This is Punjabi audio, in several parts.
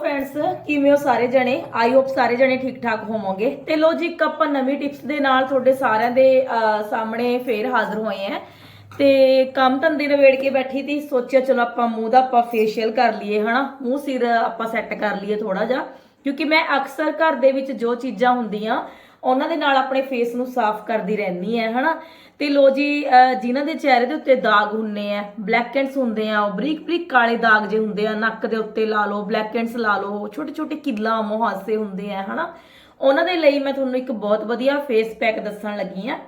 ਫਰੈਂਡਸ ਕਿਵੇਂ ਹੋ ਸਾਰੇ ਜਣੇ? ਆਈ ਹੋਪ ਸਾਰੇ ਜਣੇ ਠੀਕ ਠਾਕ ਹੋਵੋਗੇ। ਤੇ ਲੋ ਜੀ, ਇੱਕ ਆਪਾਂ ਨਵੀਂ ਟਿਪਸ ਦੇ ਨਾਲ ਤੁਹਾਡੇ ਸਾਰਿਆਂ ਦੇ ਸਾਹਮਣੇ ਫੇਰ ਹਾਜ਼ਰ ਹੋਏ ਆਂ ਤੇ ਕੰਮ ਧੰਦੇ ਨਵੇੜ ਕੇ ਬੈਠੀ ਸੀ ਸੋਚਿਆ ਚਲੋ ਆਪਾਂ ਮੂੰਹ ਦਾ ਆਪਾਂ ਫੇਸ਼ੀਅਲ ਕਰ ਲਈਏ, ਹਨਾ? ਮੂੰਹ ਸਿਰ ਆਪਾਂ ਸੈੱਟ ਕਰ ਲਈਏ ਥੋੜਾ ਜਿਹਾ। ਕਿਉਂਕਿ ਮੈਂ ਅਕਸਰ ਘਰ ਦੇ ਵਿੱਚ ਜੋ ਚੀਜ਼ਾਂ ਹੁੰਦੀਆਂ ਉਹਨਾਂ ਦੇ ਨਾਲ ਆਪਣੇ ਫੇਸ ਨੂੰ ਸਾਫ਼ ਕਰਦੀ ਰਹਿੰਦੀ ਹੈ ਹਨਾ? ਤੇ ਲੋ ਜੀ ਜਿਨ੍ਹਾਂ ਦੇ ਚਿਹਰੇ ਦੇ ਉੱਤੇ ਦਾਗ ਹੁੰਨੇ ਆ ਬਲੈਕ ਐਂਡਸ ਹੁੰਦੇ ਆ, ਉਹ ਬਰੀਕ ਬਰੀਕ ਕਾਲੇ ਦਾਗ ਜੇ ਹੁੰਦੇ ਆ, ਨੱਕ ਦੇ ਉੱਤੇ ਲਾ ਲਓ ਬਲੈਕ ਐਂਡਸ ਲਾ ਲਓ, ਛੋਟੇ ਛੋਟੇ ਕਿੱਲਾਂ ਮੁਹਾਸੇ ਹੁੰਦੇ ਆ ਹਨਾ? ਉਹਨਾਂ ਦੇ ਲਈ ਮੈਂ ਤੁਹਾਨੂੰ ਇੱਕ ਬਹੁਤ ਵਧੀਆ ਫੇਸ ਪੈਕ ਦੱਸਣ ਲੱਗੀ ਆ।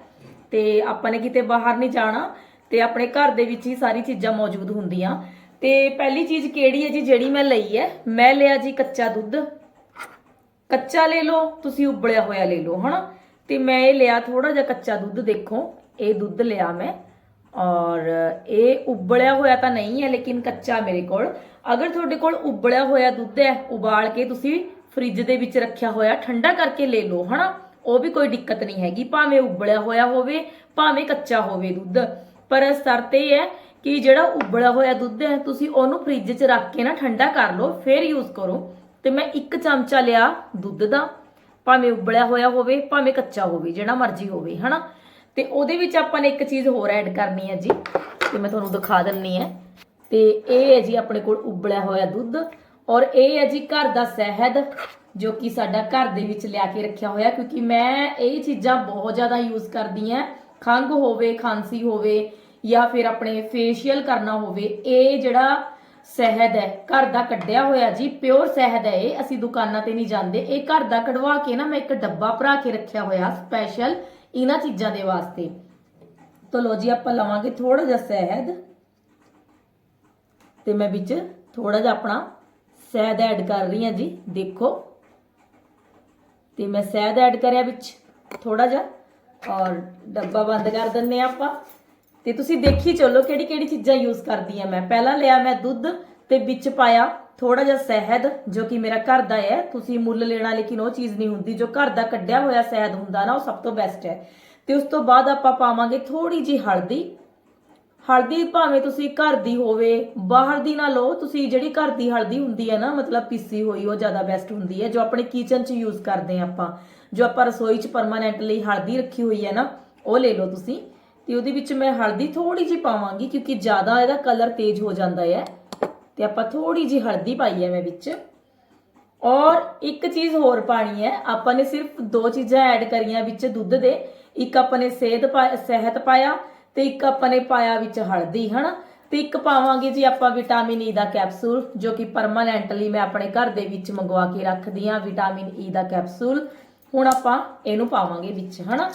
ਤੇ ਆਪਾਂ ਨੇ ਕਿਤੇ ਬਾਹਰ ਨਹੀਂ ਜਾਣਾ, ਤੇ ਆਪਣੇ ਘਰ ਦੇ ਵਿੱਚ ਹੀ ਸਾਰੀ ਚੀਜ਼ਾਂ ਮੌਜੂਦ ਹੁੰਦੀਆਂ। ਤੇ ਪਹਿਲੀ ਚੀਜ਼ ਕਿਹੜੀ ਹੈ ਜੀ, ਜਿਹੜੀ ਮੈਂ ਲਈ ਹੈ ਮੈਂ ਲਿਆ ਜੀ ਕੱਚਾ ਦੁੱਧ। ਕੱਚਾ ਲੈ ਲਓ, ਤੁਸੀਂ ਉਬਲਿਆ ਹੋਇਆ ਲੈ ਲਓ, ਹਨਾ? ਤੇ ਮੈਂ ਇਹ ਲਿਆ ਥੋੜਾ ਜਿਹਾ ਕੱਚਾ ਦੁੱਧ, ਦੇਖੋ, ਇਹ ਦੁੱਧ ਲਿਆ ਮੈਂ। ਔਰ ਇਹ ਉਬਲਿਆ ਹੋਇਆ ਤਾਂ ਨਹੀਂ ਹੈ, ਲੇਕਿਨ ਕੱਚਾ ਮੇਰੇ ਕੋਲ। ਅਗਰ ਤੁਹਾਡੇ ਕੋਲ ਉਬਲਿਆ ਹੋਇਆ ਦੁੱਧ ਹੈ, ਉਬਾਲ ਕੇ ਤੁਸੀਂ ਫ੍ਰਿਜ ਦੇ ਵਿੱਚ ਰੱਖਿਆ ਹੋਇਆ, ਠੰਡਾ ਕਰਕੇ ਲੈ ਲਓ, ਹਨਾ? ਉਹ ਵੀ ਕੋਈ ਦਿੱਕਤ ਨਹੀਂ ਹੈਗੀ, ਭਾਵੇਂ ਉਬਲਿਆ ਹੋਇਆ ਹੋਵੇ, ਭਾਵੇਂ ਕੱਚਾ ਹੋਵੇ ਦੁੱਧ। ਪਰ ਸ਼ਰਤ ਇਹ ਹੈ ਕਿ ਜਿਹੜਾ ਉਬਲਿਆ ਹੋਇਆ ਦੁੱਧ ਹੈ, ਤੁਸੀਂ ਉਹਨੂੰ ਫ੍ਰਿਜ 'ਚ ਰੱਖ ਕੇ ਨਾ ਠੰਡਾ ਕਰ ਲਓ, ਫਿਰ ਯੂਜ਼ ਕਰੋ। ਤੇ ਮੈਂ ਇੱਕ ਚਮਚਾ ਲਿਆ ਦੁੱਧ ਦਾ, ਭਾਵੇਂ ਉਬਲਿਆ ਹੋਇਆ ਹੋਵੇ, ਭਾਵੇਂ ਕੱਚਾ ਹੋਵੇ, ਜਿਹੜਾ ਮਰਜ਼ੀ ਹੋਵੇ, ਹਨਾ? ਤੇ ਉਹਦੇ ਵਿੱਚ ਆਪਾਂ ਨੇ ਇੱਕ ਚੀਜ਼ ਹੋਰ ਐਡ ਕਰਨੀ ਹੈ ਜੀ, ਤੇ ਮੈਂ ਤੁਹਾਨੂੰ ਦਿਖਾ ਦਿੰਨੀ ਹੈ। ਤੇ ਇਹ ਹੈ ਜੀ ਆਪਣੇ ਕੋਲ ਉਬਲਿਆ ਹੋਇਆ ਦੁੱਧ ਔਰ ਇਹ ਹੈ ਜੀ ਘਰ ਦਾ ਸ਼ਹਿਦ, ਜੋ ਕਿ ਸਾਡਾ ਘਰ ਦੇ ਵਿੱਚ ਲਿਆ ਕੇ ਰੱਖਿਆ ਹੋਇਆ, ਕਿਉਂਕਿ ਮੈਂ ਇਹ ਚੀਜ਼ਾਂ ਬਹੁਤ ਜ਼ਿਆਦਾ ਯੂਜ਼ ਕਰਦੀ ਹਾਂ। ਖੰਗ ਹੋਵੇ, ਖਾਂਸੀ ਹੋਵੇ ਜਾਂ ਫਿਰ ਆਪਣੇ ਫੇਸ਼ੀਅਲ ਕਰਨਾ ਹੋਵੇ, ਇਹ ਜਿਹੜਾ ਸ਼ਹਿਦ ਹੈ, ਘਰ ਦਾ ਕੱਢਿਆ ਹੋਇਆ ਜੀ ਪਿਓਰ ਸ਼ਹਿਦ ਹੈ ਇਹ, ਅਸੀਂ ਦੁਕਾਨਾਂ ਤੇ ਨਹੀਂ ਜਾਂਦੇ। ਇਹ ਘਰ ਦਾ ਕਢਵਾ ਕੇ ਨਾ ਮੈਂ ਇੱਕ ਡੱਬਾ ਭਰਾ ਕੇ ਰੱਖਿਆ ਹੋਇਆ ਸਪੈਸ਼ਲ ਇਹਨਾਂ ਚੀਜ਼ਾਂ ਦੇ ਵਾਸਤੇ। ਤਾਂ ਲੋ ਜੀ, ਆਪਾਂ ਲਵਾਂਗੇ ਥੋੜਾ ਜਿਹਾ ਸ਼ਹਿਦ। ਤੇ ਮੈਂ ਵਿੱਚ ਥੋੜਾ ਜਿਹਾ ਆਪਣਾ ਸ਼ਹਿਦ ਐਡ ਕਰ ਰਹੀ ਹਾਂ ਜੀ, ਦੇਖੋ। ਤੇ ਮੈਂ ਸ਼ਹਿਦ ਐਡ ਕਰਿਆ ਵਿੱਚ ਥੋੜਾ ਜਿਹਾ, ਔਰ ਡੱਬਾ ਬੰਦ ਕਰ ਦਿੰਨੇ ਆ ਆਪਾਂ। ਤੇ ਤੁਸੀਂ ਦੇਖੀ ਚੱਲੋ ਕਿਹੜੀ ਕਿਹੜੀ ਚੀਜ਼ਾਂ ਯੂਜ਼ ਕਰਦੀ ਆ ਮੈਂ। ਪਹਿਲਾਂ ਲਿਆ ਮੈਂ ਦੁੱਧ ਤੇ ਵਿੱਚ ਪਾਇਆ ਥੋੜਾ ਜਿਹਾ ਸ਼ਹਿਦ, ਜੋ ਕਿ ਮੇਰਾ ਘਰ ਦਾ ਹੈ। ਤੁਸੀਂ ਮੁੱਲ ਲੈਣਾ, ਲੇਕਿਨ ਉਹ ਚੀਜ਼ ਨਹੀਂ ਹੁੰਦੀ। ਜੋ ਘਰ ਦਾ ਕੱਢਿਆ ਹੋਇਆ ਸ਼ਹਿਦ ਹੁੰਦਾ ਨਾ, ਉਹ ਸਭ ਤੋਂ ਬੈਸਟ ਹੈ। ਤੇ ਉਸ ਤੋਂ ਬਾਅਦ ਆਪਾਂ ਪਾਵਾਂਗੇ ਥੋੜੀ ਜੀ ਹਲਦੀ। ਹਲਦੀ ਭਾਵੇਂ ਤੁਸੀਂ ਘਰ ਦੀ ਹੋਵੇ, ਬਾਹਰ ਦੀ ਨਾ ਲਓ। ਤੁਸੀਂ ਜਿਹੜੀ ਘਰ ਦੀ ਹਲਦੀ ਹੁੰਦੀ ਹੈ ਨਾ, ਮਤਲਬ ਪੀਸੀ ਹੋਈ, ਉਹ ਜ਼ਿਆਦਾ ਬੈਸਟ ਹੁੰਦੀ ਹੈ। ਜੋ ਆਪਣੇ ਕਿਚਨ 'ਚ ਯੂਜ਼ ਕਰਦੇ ਆ ਆਪਾਂ। ਜੋ ਆਪਾਂ ਰਸੋਈ 'ਚ ਪਰਮਾਨੈਂਟਲੀ ਹਲਦੀ ਰੱਖੀ ਹੋਈ ਹੈ ਨਾ, ਉਹ ਲੈ ਲਓ ਤੁਸੀਂ। ਤੇ ਉਹਦੇ ਵਿੱਚ ਮੈਂ ਹਲਦੀ ਥੋੜੀ ਜੀ ਪਾਵਾਂਗੀ ਕਿਉਂਕਿ ਜ਼ਿਆਦਾ ਇਹਦਾ ਕਲਰ ਤੇਜ਼ ਹੋ ਜਾਂਦਾ ਹੈ। ਤੇ ਆਪਾਂ ਥੋੜੀ ਜੀ ਹਲਦੀ ਪਾਈ ਹੈ ਮੈਂ ਵਿੱਚ। ਔਰ ਇੱਕ ਚੀਜ਼ ਹੋਰ ਪਾਣੀ ਹੈ, ਆਪਾਂ ਨੇ ਸਿਰਫ ਦੋ ਚੀਜ਼ਾਂ ਐਡ ਕਰੀਆਂ ਵਿੱਚ ਦੁੱਧ ਦੇ। ਇੱਕ ਆਪਾਂ ਨੇ ਸੇਧ ਪਾ- ਸ਼ਹਿਦ ਪਾਇਆ ਤੇ ਇੱਕ ਆਪਾਂ ਨੇ ਪਾਇਆ ਵਿੱਚ ਹਲਦੀ, ਹਨਾ? ਤੇ ਇੱਕ ਪਾਵਾਂਗੇ ਜੀ ਆਪਾਂ ਵਿਟਾਮਿਨ ਈ e ਦਾ ਕੈਪਸੂਲ ਜੋ ਕਿ ਪਰਮਾਨੈਂਟਲੀ ਮੈਂ ਆਪਣੇ ਘਰ ਦੇ ਵਿੱਚ ਮੰਗਵਾ ਕੇ ਰੱਖਦੀ ਆ ਵਿਟਾਮਿਨ ਈ ਦਾ ਕੈਪਸੂਲ ਹੁਣ ਆਪਾਂ ਇਹਨੂੰ ਪਾਵਾਂਗੇ ਵਿੱਚ, ਹਨਾ?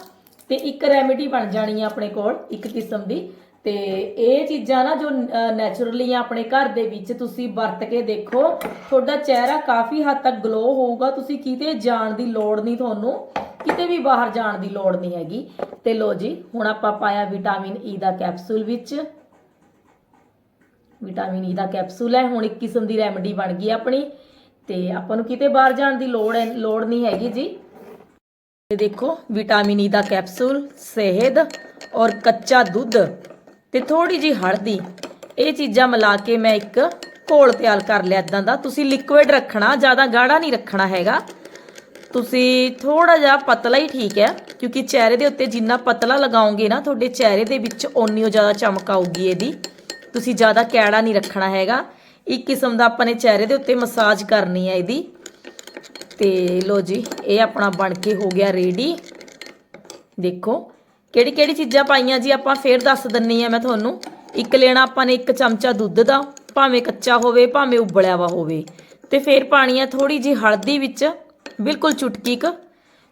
ਤੇ ਇੱਕ ਰੈਮੇਡੀ ਬਣ ਜਾਣੀ ਆ ਆਪਣੇ ਕੋਲ, ਇੱਕ ਕਿਸਮ ਦੀ। ਤੇ ਇਹ ਚੀਜ਼ਾਂ ਨਾ ਜੋ ਨੇਚਰਲੀ ਆ ਆਪਣੇ ਘਰ ਦੇ ਵਿੱਚ, ਤੁਸੀਂ ਵਰਤ ਕੇ ਦੇਖੋ, ਤੁਹਾਡਾ ਚਿਹਰਾ ਕਾਫੀ ਹੱਦ ਤੱਕ ਗਲੋ ਹੋਊਗਾ। ਤੁਸੀਂ ਕਿਤੇ ਜਾਣ ਦੀ ਲੋੜ ਨਹੀਂ ਤੁਹਾਨੂੰ, ਕਿਤੇ ਵੀ ਬਾਹਰ ਜਾਣ ਦੀ ਲੋੜ ਨਹੀਂ ਹੈਗੀ। ਤੇ ਲੋ ਜੀ, ਹੁਣ ਆਪਾਂ ਪਾਇਆ ਵਿਟਾਮਿਨ ਈ e ਦਾ ਕੈਪਸੂਲ ਵਿੱਚ। ਵਿਟਾਮਿਨ ਈ e ਦਾ ਕੈਪਸੂਲ ਹੈ, ਹੁਣ ਇੱਕ ਕਿਸਮ ਦੀ ਰੈਮਡੀ ਬਣ ਗਈ ਆਪਣੀ। ਤੇ ਆਪਾਂ ਨੂੰ ਕਿਤੇ ਬਾਹਰ ਜਾਣ ਦੀ ਲੋੜ ਹੈ, ਲੋੜ ਨਹੀਂ ਹੈਗੀ ਜੀ। ਤੇ ਦੇਖੋ ਵਿਟਾਮਿਨ ਈ e ਦਾ ਕੈਪਸੂਲ ਸ਼ਹਿਦ ਔਰ ਕੱਚਾ ਦੁੱਧ ਤੇ ਥੋੜੀ ਜੀ ਹਲਦੀ। ਇਹ ਚੀਜ਼ਾਂ ਮਿਲਾ ਕੇ ਮੈਂ ਇੱਕ ਘੋਲ ਤਿਆਰ ਕਰ ਲਿਆ ਇਦਾਂ ਦਾ। ਤੁਸੀਂ ਲਿਕੁਇਡ ਰੱਖਣਾ, ਜ਼ਿਆਦਾ ਗਾੜਾ ਨਹੀਂ ਰੱਖਣਾ ਹੈਗਾ। ਤੁਸੀਂ ਥੋੜਾ ਜਿਹਾ ਪਤਲਾ ਹੀ ਠੀਕ ਹੈ, ਕਿਉਂਕਿ ਚਿਹਰੇ ਦੇ ਉੱਤੇ ਜਿੰਨਾ ਪਤਲਾ ਲਗਾਓਗੇ ਨਾ, ਤੁਹਾਡੇ ਚਿਹਰੇ ਦੇ ਵਿੱਚ ਓਨੀ ਉਹ ਜ਼ਿਆਦਾ ਚਮਕ ਆਊਗੀ ਇਹਦੀ। ਤੁਸੀਂ ਜ਼ਿਆਦਾ ਕੈੜਾ ਨਹੀਂ ਰੱਖਣਾ ਹੈਗਾ। ਇੱਕ ਕਿਸਮ ਦਾ ਆਪਾਂ ਨੇ ਚਿਹਰੇ ਦੇ ਉੱਤੇ ਮਸਾਜ ਕਰਨੀ ਹੈ ਇਹਦੀ। ਤੇ ਲੋ ਜੀ, ਇਹ ਆਪਣਾ ਬਣ ਕੇ ਹੋ ਗਿਆ ਰੈਡੀ ਦੇਖੋ, ਕਿਹੜੀ ਕਿਹੜੀ ਚੀਜ਼ਾਂ ਪਾਈਆਂ ਜੀ ਆਪਾਂ, ਫੇਰ ਦੱਸ ਦਿੰਨੀ ਆ ਮੈਂ ਤੁਹਾਨੂੰ। ਇੱਕ ਲੈਣਾ ਆਪਾਂ ਨੇ ਇੱਕ ਚਮਚਾ ਦੁੱਧ ਦਾ, ਭਾਵੇਂ ਕੱਚਾ ਹੋਵੇ, ਭਾਵੇਂ ਉਬਲਿਆ ਵਾ ਹੋਵੇ। ਤੇ ਫੇਰ ਪਾਣੀ ਆ ਥੋੜੀ ਜੀ ਹਲਦੀ ਵਿੱਚ, ਬਿਲਕੁਲ ਚੁਟਕੀ ਕ।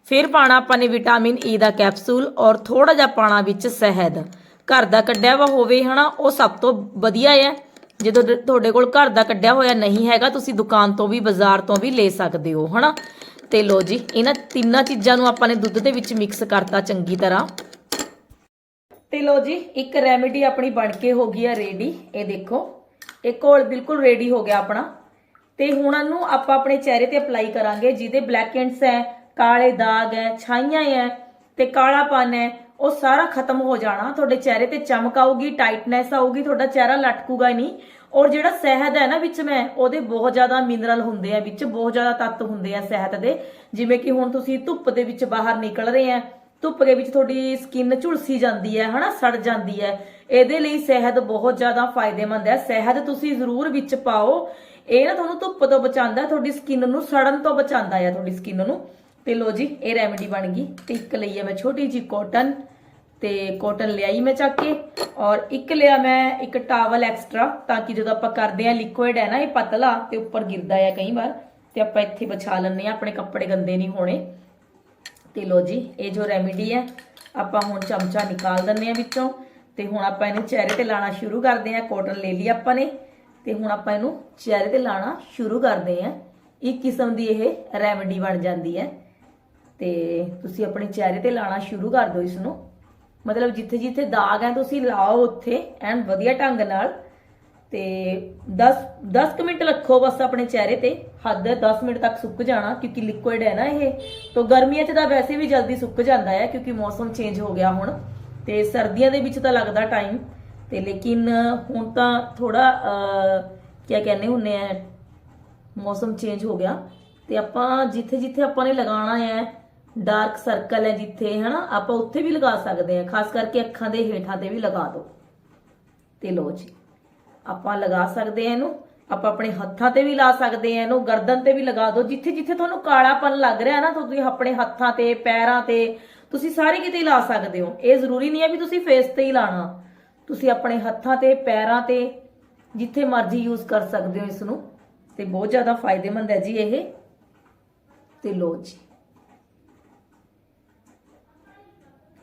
ਫਿਰ ਪਾਣਾ ਆਪਾਂ ਨੇ ਵਿਟਾਮਿਨ ਈ ਦਾ ਕੈਪਸੂਲ ਔਰ ਥੋੜਾ ਜਿਹਾ ਪਾਣਾ ਵਿੱਚ ਸ਼ਹਿਦ। ਘਰ ਦਾ ਕੱਢਿਆ ਵਾ ਹੋਵੇ, ਹਨਾ, ਉਹ ਸਭ ਤੋਂ ਵਧੀਆ ਹੈ ਜਦੋਂ ਤੁਹਾਡੇ ਕੋਲ ਘਰ ਦਾ ਕੱਢਿਆ ਹੋਇਆ ਨਹੀਂ ਹੈਗਾ, ਤੁਸੀਂ ਦੁਕਾਨ ਤੋਂ ਵੀ, ਬਾਜ਼ਾਰ ਤੋਂ ਵੀ ਲੈ ਸਕਦੇ ਹੋ, ਹਨਾ? ਤੇ ਲੋ ਜੀ, ਇਹਨਾਂ ਤਿੰਨਾਂ ਚੀਜ਼ਾਂ ਨੂੰ ਆਪਾਂ ਨੇ ਦੁੱਧ ਦੇ ਵਿੱਚ ਮਿਕਸ ਕਰਤਾ ਚੰਗੀ ਤਰ੍ਹਾਂ। ਤੇ ਲੋ ਜੀ, ਇੱਕ ਰੈਮੇਡੀ ਆਪਣੀ ਬਣ ਕੇ ਹੋ ਗਈ ਆ ਰੈਡੀ ਇਹ ਦੇਖੋ। ਇਹ ਘੋਲ ਬਿਲਕੁਲ ਰੈਡੀ ਹੋ ਗਿਆ ਆਪਣਾ। ਤੇ ਹੁਣ ਇਹਨੂੰ ਆਪਾਂ ਆਪਣੇ ਚਿਹਰੇ ਤੇ ਅਪਲਾਈ ਕਰਾਂਗੇ, ਜਿਹਦੇ ਬਲੈਕ ਐਂਡਸ ਹੈ, ਕਾਲੇ ਦਾਗ ਹੈ, ਛਾਈਆਂ ਹੈ, ਤੇ ਕਾਲਾਪਨ ਹੈ ਉਹ ਸਾਰਾ ਖਤਮ ਹੋ ਜਾਣਾ। ਤੁਹਾਡੇ ਚਿਹਰੇ ਤੇ ਚਮਕ ਆਊਗੀ, ਟਾਈਟਨੈਸ ਆਊਗੀ, ਤੁਹਾਡਾ ਚਿਹਰਾ ਲਟਕੂਗਾ ਨਹੀਂ। ਔਰ ਜਿਹੜਾ ਸ਼ਹਿਦ ਹੈ ਨਾ ਵਿੱਚ ਮੈਂ, ਉਹਦੇ ਬਹੁਤ ਜ਼ਿਆਦਾ ਮਿਨਰਲ ਹੁੰਦੇ ਆ, ਵਿੱਚ ਬਹੁਤ ਜ਼ਿਆਦਾ ਤੱਤ ਹੁੰਦੇ ਆ ਸ਼ਹਿਦ ਦੇ। ਜਿਵੇਂ ਕਿ ਹੁਣ ਤੁਸੀਂ ਧੁੱਪ ਦੇ ਵਿੱਚ ਬਾਹਰ ਨਿਕਲ ਰਹੇ ਆ, ਧੁੱਪ ਦੇ ਵਿੱਚ ਤੁਹਾਡੀ ਸਕਿਨ ਝੁਲਸੀ ਜਾਂਦੀ ਹੈ, ਹਨਾ, ਸੜ ਜਾਂਦੀ ਹੈ। ਇਹਦੇ ਲਈ ਸ਼ਹਿਦ ਬਹੁਤ ਜ਼ਿਆਦਾ ਫਾਇਦੇਮੰਦ ਹੈ। ਸ਼ਹਿਦ ਤੁਸੀਂ ਜ਼ਰੂਰ ਵਿੱਚ ਪਾਓ। ਇਹ ਨਾ ਤੁਹਾਨੂੰ ਧੁੱਪ ਤੋਂ ਬਚਾਉਂਦਾ, ਤੁਹਾਡੀ ਸਕਿਨ ਨੂੰ ਸੜਨ ਤੋਂ ਬਚਾਉਂਦਾ ਹੈ ਤੁਹਾਡੀ ਸਕਿਨ ਨੂੰ। ਤੇ ਲੋ ਜੀ, ਇਹ ਰੈਮਡੀ ਬਣ ਗਈ। ਤੇ ਇੱਕ ਲਈ ਹੈ ਮੈਂ ਛੋਟੀ ਜੀ ਕਾਟਨ ਤੇ ਕਾਟਨ ਲਿਆਈ ਮੈਂ ਚੱਕ ਕੇ ਔਰ ਇੱਕ ਲਿਆ ਮੈਂ ਇੱਕ ਟਾਵਲ ਐਕਸਟਰਾ ਤਾਂ ਕਿ ਜਦੋਂ ਆਪਾਂ ਕਰਦੇ ਆ ਲਿਕੁਇਡ ਹੈ ਨਾ, ਇਹ ਪਤਲਾ ਤੇ ਉੱਪਰ ਗਿਰਦਾ ਆ ਕਈ ਵਾਰ, ਤੇ ਆਪਾਂ ਇੱਥੇ ਵਿਛਾ ਲੈਂਦੇ ਆ ਆਪਣੇ ਕੱਪੜੇ ਗੰਦੇ ਨਹੀਂ ਹੋਣੇ। ਤੇ ਲੋ ਜੀ, ਇਹ ਜੋ ਰੈਮੇਡੀ ਹੈ, ਆਪਾਂ ਹੁਣ ਚਮਚਾ ਨਿਕਾਲ ਦਿੰਦੇ ਆ ਵਿੱਚੋਂ। ਤੇ ਹੁਣ ਆਪਾਂ ਇਹਨੂੰ ਚਿਹਰੇ ਤੇ ਲਾਣਾ ਸ਼ੁਰੂ ਕਰਦੇ ਆ ਕਾਟਨ ਲੈ ਲਈ ਆਪਾਂ ਨੇ। ਤੇ ਹੁਣ ਆਪਾਂ ਇਹਨੂੰ ਚਿਹਰੇ ਤੇ ਲਾਣਾ ਸ਼ੁਰੂ ਕਰਦੇ ਆ ਇੱਕ ਕਿਸਮ ਦੀ ਇਹ ਰੈਮਡੀ ਬਣ ਜਾਂਦੀ ਹੈ। ਤੇ ਤੁਸੀਂ ਆਪਣੇ ਚਿਹਰੇ ਤੇ ਲਾਣਾ ਸ਼ੁਰੂ ਕਰ ਦਿਓ ਇਸ ਨੂੰ ਮਤਲਬ ਜਿੱਥੇ ਜਿੱਥੇ ਦਾਗ ਹੈ ਤੁਸੀਂ ਲਾਓ ਉੱਥੇ, ਐਨ ਵਧੀਆ ਢੰਗ ਨਾਲ। ਤੇ 10 10 ਕੁ ਮਿੰਟ ਰੱਖੋ ਬਸ ਆਪਣੇ ਚਿਹਰੇ ਤੇ। ਹੱਦ 10 ਮਿੰਟ ਤੱਕ ਸੁੱਕ ਜਾਣਾ, ਕਿਉਂਕਿ ਲਿਕੁਇਡ ਹੈ ਨਾ ਇਹ। ਤੋਂ ਗਰਮੀਆਂ 'ਚ ਤਾਂ ਵੈਸੇ ਵੀ ਜਲਦੀ ਸੁੱਕ ਜਾਂਦਾ ਹੈ, ਕਿਉਂਕਿ ਮੌਸਮ ਚੇਂਜ ਹੋ ਗਿਆ ਹੁਣ। ਤੇ ਸਰਦੀਆਂ ਦੇ ਵਿੱਚ ਤਾਂ ਲੱਗਦਾ ਟਾਈਮ ਤੇ ਲੇਕਿਨ ਹੁਣ ਤਾਂ ਥੋੜਾ ਕੀ ਕਹਿੰਦੇ ਹੁੰਨੇ ਆ, ਮੌਸਮ ਚੇਂਜ ਹੋ ਗਿਆ। ਤੇ ਆਪਾਂ ਜਿੱਥੇ ਜਿੱਥੇ ਆਪਾਂ ਨੇ ਲਗਾਉਣਾ ਹੈ ਡਾਰਕ ਸਰਕਲ ਹੈ ਜਿੱਥੇ, ਹਨਾ, ਆਪਾਂ ਉੱਥੇ ਵੀ ਲਗਾ ਸਕਦੇ ਹਾਂ। ਖਾਸ ਕਰਕੇ ਅੱਖਾਂ ਦੇ ਹੇਠਾਂ ਤੇ ਵੀ ਲਗਾ ਦਿਓ ਤੇ ਲੋ ਜੀ, ਆਪਾਂ ਲਗਾ ਸਕਦੇ ਹਾਂ ਇਹਨੂੰ। ਆਪਾਂ ਆਪਣੇ ਹੱਥਾਂ ਤੇ ਵੀ ਲਾ ਸਕਦੇ ਹਾਂ ਇਹਨੂੰ, ਗਰਦਨ ਤੇ ਵੀ ਲਗਾ ਦਿਓ ਜਿੱਥੇ ਜਿੱਥੇ ਤੁਹਾਨੂੰ ਕਾਲਾਪਨ ਲੱਗ ਰਿਹਾ ਨਾ, ਤੁਸੀਂ ਆਪਣੇ ਹੱਥਾਂ ਤੇ, ਪੈਰਾਂ ਤੇ, ਤੁਸੀਂ ਸਾਰੇ ਕਿਤੇ ਲਾ ਸਕਦੇ ਹੋ। ਇਹ ਜ਼ਰੂਰੀ ਨਹੀਂ ਹੈ ਵੀ ਤੁਸੀਂ ਫੇਸ ਤੇ ਹੀ ਲਾਣਾ। ਤੁਸੀਂ ਆਪਣੇ ਹੱਥਾਂ ਤੇ, ਪੈਰਾਂ ਤੇ, ਜਿੱਥੇ ਮਰਜ਼ੀ ਯੂਜ਼ ਕਰ ਸਕਦੇ ਹੋ ਇਸ ਨੂੰ। ਤੇ ਬਹੁਤ ਜ਼ਿਆਦਾ ਫਾਇਦੇਮੰਦ ਹੈ ਜੀ ਇਹ। ਤੇ ਲੋ ਜੀ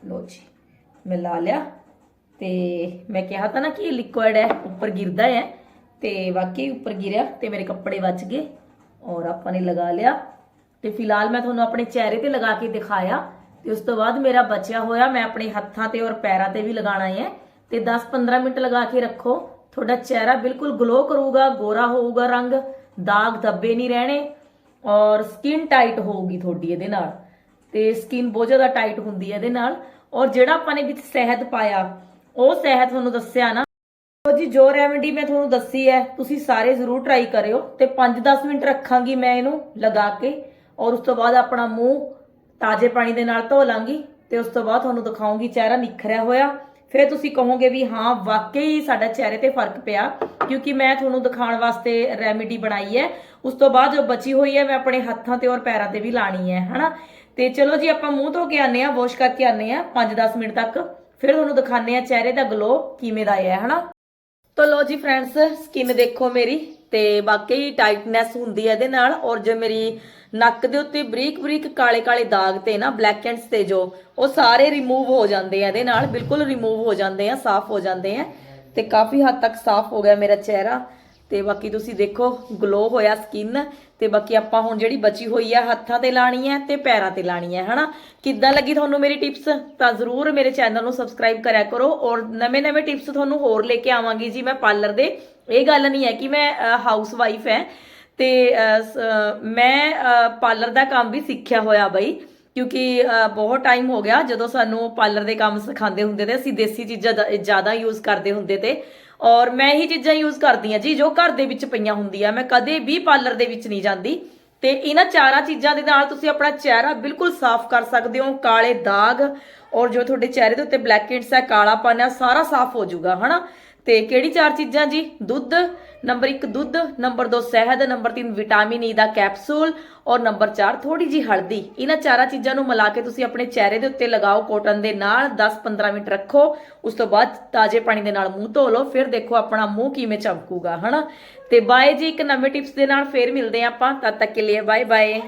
ਲੋ ਜੀ, ਮੈਂ ਲਿਆ ਤੇ ਮੈਂ ਕਿਹਾ ਤਾਂ ਨਾ ਕਿ ਇਹ ਲਿਕੁਇਡ ਹੈ, ਉੱਪਰ ਗਿਰਦਾ ਹੈ ਤੇ ਵਾਕਈ ਉੱਪਰ ਗਿਰਿਆ ਤੇ ਮੇਰੇ ਕੱਪੜੇ ਬਚ ਗਏ ਔਰ ਆਪਾਂ ਨੇ ਲਗਾ ਲਿਆ ਤੇ ਫਿਲਹਾਲ ਮੈਂ ਤੁਹਾਨੂੰ ਆਪਣੇ ਚਿਹਰੇ ਤੇ ਲਗਾ ਕੇ ਦਿਖਾਇਆ ਤੇ ਉਸ ਤੋਂ ਬਾਅਦ ਮੇਰਾ ਬਚਿਆ ਹੋਇਆ ਮੈਂ ਆਪਣੇ ਹੱਥਾਂ ਤੇ ਔਰ ਪੈਰਾਂ ਤੇ ਵੀ ਲਗਾਣਾ ਹੈ ਤੇ 10-15 ਮਿੰਟ ਲਗਾ ਕੇ ਰੱਖੋ, ਤੁਹਾਡਾ ਚਿਹਰਾ ਬਿਲਕੁਲ ਗਲੋ ਕਰੂਗਾ, ਗੋਰਾ ਹੋਊਗਾ ਰੰਗ, ਦਾਗ ਧੱਬੇ ਨਹੀਂ ਰਹਿਣੇ ਔਰ ਸਕਿਨ ਟਾਈਟ ਹੋਊਗੀ ਤੁਹਾਡੀ ਇਹਦੇ ਨਾਲ। ਤੇ ਸਕਿਨ ਬਹੁਤ ਜ਼ਿਆਦਾ ਟਾਈਟ ਹੁੰਦੀ ਹੈ ਇਹਦੇ ਨਾਲ। ਔਰ ਜਿਹੜਾ ਆਪਾਂ ਨੇ ਵਿੱਚ ਸ਼ਹਿਦ ਪਾਇਆ, ਉਹ ਸ਼ਹਿਦ ਤੁਹਾਨੂੰ ਦੱਸਿਆ ਨਾ। ਲਓ ਜੀ, ਜੋ ਰੈਮੇਡੀ ਮੈਂ ਤੁਹਾਨੂੰ ਦੱਸੀ ਹੈ, ਤੁਸੀਂ ਸਾਰੇ ਜ਼ਰੂਰ ਟਰਾਈ ਕਰਿਓ ਤੇ 5-10 ਮਿੰਟ ਰੱਖਾਂਗੀ ਮੈਂ ਇਹਨੂੰ ਲਗਾ ਕੇ। ਔਰ ਉਸ ਤੋਂ ਬਾਅਦ ਆਪਣਾ ਮੂੰਹ ਤਾਜ਼ੇ ਪਾਣੀ ਦੇ ਨਾਲ ਧੋ ਲਾਂਗੀ ਤੇ ਉਸ ਤੋਂ ਬਾਅਦ ਤੁਹਾਨੂੰ ਦਿਖਾਉਂਗੀ ਚਿਹਰਾ ਨਿਖਰਿਆ ਹੋਇਆ। ਫਿਰ ਤੁਸੀਂ ਕਹੋਗੇ ਵੀ ਹਾਂ, ਵਾਕਈ ਸਾਡਾ ਚਿਹਰੇ ਤੇ ਫ਼ਰਕ ਪਿਆ, ਕਿਉਂਕਿ ਮੈਂ ਤੁਹਾਨੂੰ ਦਿਖਾਉਣ ਵਾਸਤੇ ਰੈਮੇਡੀ ਬਣਾਈ ਹੈ। ਉਸ ਤੋਂ ਬਾਅਦ ਜੋ ਬਚੀ ਹੋਈ ਹੈ, ਮੈਂ ਆਪਣੇ ਹੱਥਾਂ ਤੇ ਔਰ ਪੈਰਾਂ ਤੇ ਵੀ ਲਾਣੀ ਹੈ, ਹਨਾ? ਤੇ ਚਲੋ ਜੀ ਆਪਾਂ ਮੂੰਹ ਧੋ ਕੇ ਆਨੇ ਆ ਵਾਸ਼ ਕਰਕੇ ਆਨੇ ਆ 5-10 ਮਿੰਟ ਤੱਕ। ਫਿਰ ਤੁਹਾਨੂੰ ਦਿਖਾਣੇ ਆ ਚਿਹਰੇ ਦਾ ਗਲੋ ਕਿਵੇਂ ਦਾ ਆਇਆ, ਹਨਾ? ਤੋ ਲੋ ਜੀ ਫਰੈਂਡਸ ਸਕਿਨ ਦੇਖੋ ਮੇਰੀ ਤੇ ਵਾਕਈ ਟਾਈਟਨੈਸ ਹੁੰਦੀ ਹੈ ਇਹਦੇ ਨਾਲ ਔਰ ਜੋ ਮੇਰੀ ਨੱਕ ਦੇ ਉੱਤੇ ਬਰੀਕ ਬਰੀਕ ਕਾਲੇ ਕਾਲੇ ਦਾਗ ਤੇ ਨਾ ਬਲੈਕ ਐਂਡਸ ਤੇ ਜੋ, ਉਹ ਸਾਰੇ ਰਿਮੂਵ ਹੋ ਜਾਂਦੇ ਆ ਇਹਦੇ ਨਾਲ, ਬਿਲਕੁਲ ਰਿਮੂਵ ਹੋ ਜਾਂਦੇ ਆ, ਸਾਫ਼ ਹੋ ਜਾਂਦੇ ਆ ਤੇ ਕਾਫੀ ਹੱਦ ਤੱਕ ਸਾਫ਼ ਹੋ ਗਿਆ ਮੇਰਾ ਚਿਹਰਾ। ਤੇ ਬਾਕੀ ਤੁਸੀਂ ਦੇਖੋ ਗਲੋ ਹੋਇਆ ਸਕਿਨ ਤੇ ਬਾਕੀ ਆਪਾਂ ਹੁਣ ਜਿਹੜੀ ਬਚੀ ਹੋਈ ਆ, ਹੱਥਾਂ ਤੇ ਲਾਣੀ ਹੈ ਤੇ ਪੈਰਾਂ ਤੇ ਲਾਣੀ ਹੈ ਹਨਾ? ਕਿੱਦਾਂ ਲੱਗੀ ਤੁਹਾਨੂੰ ਮੇਰੀ ਟਿਪਸ ਤਾਂ ਜ਼ਰੂਰ ਮੇਰੇ ਚੈਨਲ ਨੂੰ ਸਬਸਕ੍ਰਾਈਬ ਕਰਿਆ ਕਰੋ ਔਰ ਨਵੇਂ-ਨਵੇਂ ਟਿਪਸ ਤੁਹਾਨੂੰ ਹੋਰ ਲੈ ਕੇ ਆਵਾਂਗੀ ਜੀ ਮੈਂ ਪਾਰਲਰ ਦੇ। ਇਹ ਗੱਲ ਨਹੀਂ ਹੈ ਕਿ ਮੈਂ ਹਾਊਸ ਵਾਈਫ ਹੈ ਤੇ ਮੈਂ ਪਾਰਲਰ ਦਾ ਕੰਮ ਵੀ ਸਿੱਖਿਆ ਹੋਇਆ ਬਈ, ਕਿਉਂਕਿ ਬਹੁਤ ਟਾਈਮ ਹੋ ਗਿਆ ਜਦੋਂ ਸਾਨੂੰ ਪਾਰਲਰ ਦੇ ਕੰਮ ਸਿਖਾਉਂਦੇ ਹੁੰਦੇ ਤੇ ਅਸੀਂ ਦੇਸੀ ਚੀਜ਼ਾਂ ਜ਼ਿਆਦਾ ਯੂਜ਼ ਕਰਦੇ ਹੁੰਦੇ ਤੇ। ਔਰ ਮੈਂ ਹੀ ਚੀਜ਼ਾਂ ਯੂਜ਼ ਕਰਦੀ ਆ ਜੀ, ਜੋ ਘਰ ਦੇ ਵਿੱਚ ਪਈਆਂ ਹੁੰਦੀਆਂ, ਮੈਂ ਕਦੇ ਵੀ ਪਾਰਲਰ ਦੇ ਵਿੱਚ ਨਹੀਂ ਜਾਂਦੀ। ਤੇ ਇਹਨਾਂ ਚਾਰਾਂ ਚੀਜ਼ਾਂ ਦੇ ਨਾਲ ਤੁਸੀਂ ਆਪਣਾ ਚਿਹਰਾ ਬਿਲਕੁਲ ਸਾਫ਼ ਕਰ ਸਕਦੇ ਹੋ, ਕਾਲੇ ਦਾਗ, ਔਰ ਜੋ ਤੁਹਾਡੇ ਚਿਹਰੇ ਦੇ ਉੱਤੇ ਬਲੈਕ ਹੈਡਸ ਹੈ, ਕਾਲਾਪਨ ਹੈ, ਸਾਰਾ ਸਾਫ਼ ਹੋ ਜਾਊਗਾ, ਹਨਾ? ਤੇ ਕਿਹੜੀ ਚਾਰ ਚੀਜ਼ਾਂ ਜੀ? ਦੁੱਧ ਨੰਬਰ 1 ਦੁੱਧ, ਨੰਬਰ 2 ਸ਼ਹਿਦ, ਨੰਬਰ 3 ਵਿਟਾਮਿਨ ਈ ਦਾ ਕੈਪਸੂਲ ਔਰ ਨੰਬਰ 4 ਥੋੜੀ ਜੀ ਹਲਦੀ। ਇਹਨਾਂ ਚਾਰਾਂ ਚੀਜ਼ਾਂ ਨੂੰ ਮਿਲਾ ਕੇ ਤੁਸੀਂ ਆਪਣੇ ਚਿਹਰੇ ਦੇ ਉੱਤੇ ਲਗਾਓ, ਕੋਟਨ ਦੇ ਨਾਲ 10-15 ਮਿੰਟ ਰੱਖੋ। ਉਸ ਤੋਂ ਬਾਅਦ ਤਾਜ਼ੇ ਪਾਣੀ ਦੇ ਨਾਲ ਮੂੰਹ ਧੋ ਲਓ, ਫਿਰ ਦੇਖੋ ਆਪਣਾ ਮੂੰਹ ਕਿਵੇਂ ਚਮਕੂਗਾ, ਹਨਾ? ਤੇ ਬਾਏ ਜੀ, ਇੱਕ ਨਵੇਂ ਟਿਪਸ ਦੇ ਨਾਲ ਫੇਰ ਮਿਲਦੇ ਹਾਂ ਆਪਾਂ। ਤਦ ਤੱਕ ਕੇ ਲਈ ਬਾਏ ਬਾਏ